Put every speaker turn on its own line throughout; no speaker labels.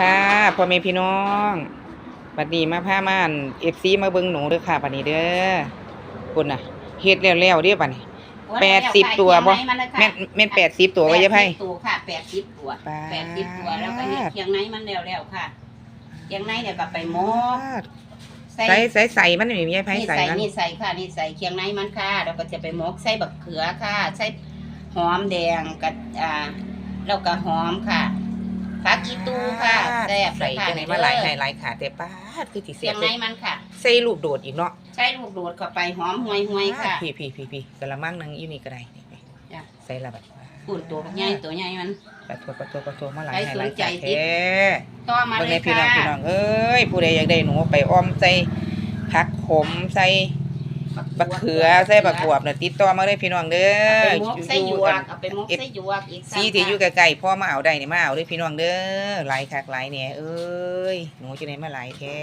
ค่ะพ่อแม่พี่น้องบัดนี้มาพาม่านเอฟซีมาเบิ่งหนูเด้อค่ะบัดนี้เด้อคุณน่ะเฮ็ดแล้วแล้วเด้อบัดนี้แปดสิบตัวบ่แม่นแม่นแปดสิบตัวไว้ยะไพ่
แปดสิบตัวค่ะแปดสิบตัว
ป๊าด
แปดสิบตัวแล้วก็เฮ็ดเคียงในมันแล้วแล้วค่ะเคียงในเดี๋ยวก็ไปหมก
ใส่ใส่ใส่มันไม่มีไผ
นี่
ใส่
ใส่
มัน
นี่ใส่ค่ะนี่ใส่เคียงในมันค่ะแล้วก็จะไปหมกใส่บักเขือค่ะ ใส่หอมแดงกับอ่าแล้วก็หอมค่ะผักอีตูค่ะ แซ่บ
ใส่
ค่ะ
จังไหนมาหลายให้หลายขาแต่ป้าดคือสิ
เคี
เสีย
ย
บ
งในมันค่ะ
ใส่ลูกโดดอีกเนาะ
ใช้ลูกโดดเข้าไปหอมห่วยห่วยๆค่ะ
พี่พี่พี่พี่กระมังหนึงอยู่นี่ก็ได้นี่
จ้ะ
ใส่ละแบบ
ปุ่นตัวใหญ่ตัวใหญ่มัน
ปะทัวปะทัวปะทัวมาหลาย
ใคร
ให้หลาย
สนใจ
ขา
ติด
แท้
ต่อมา
เบิ่ง
เล
ใน
ย
พี่น้อง
ค่ะ
พี่น้องเอ้ยผู้ใดอยากได้หนูไปอ้อมใส่ผักขมใส่ บักเขือใส่บักบวบน่ะติดต่อมาเลยพี่น้องเด้อ
ไปมกใส่หยวกเอาไปมกใส่หยวกอีก
ซีที่อยู่ใกล้ๆพ่อมาเอาได้นี่มาเอาเลยพี่น้องเด้อหลายคักหลายเนี่ยเอ้ยหนูจะได้มาหลายแท้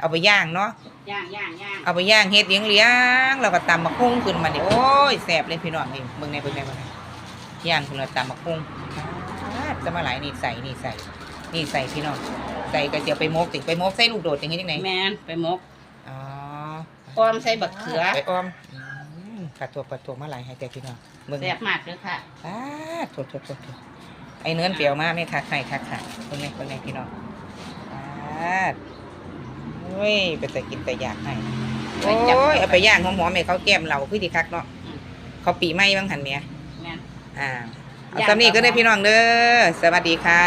เอาไปย่างเนาะ
ย่างย่างย่าง
เอาไปย่างเฮ็ดเลี้ยงเลี้ยงแล้วก็ตำมะคุ้งขึ้นมาเนี่ยโอ้ยแซ่บเลยพี่น้องนี่เบิ่งในเบิ่งในเบิ่งในย่างขึ้นแล้วตำมะคุ้งจะมาหลายนี่ใส่นี่ใส่นี่ใส่พี่น้องใส่ก็จะเอาไปมกติไปมกใส่ลูกโดดอย่างนี้จังได
แมนไปมก
อ๋อ
อ้อมใส่บักเขือ
ไปอ้อมอืมปัดตัวปัดตัวมาหลายให้แต่พี่น้องเบิ่ง
แซ่บมากเลยค่ะ
อ่าโถโถโถโถไอ้เนื้อเปรี้ยวมากไม่คักไข่คักค่ะเบิ่งในเบิ่งในพี่น้องอ่าโอ้ยเป็นแต่กินแต่อยากให้โอ้ยเอาไปย่างหอมๆให้เขาแก้มเราคือดีคักเนาะเขาปีใหม่บ้างหันเมีย
แมน
อ่าเอา
ย่าง
สำนีก็ได้
ต่อมา
พี่น้องเด้อสวัสดีค่ะ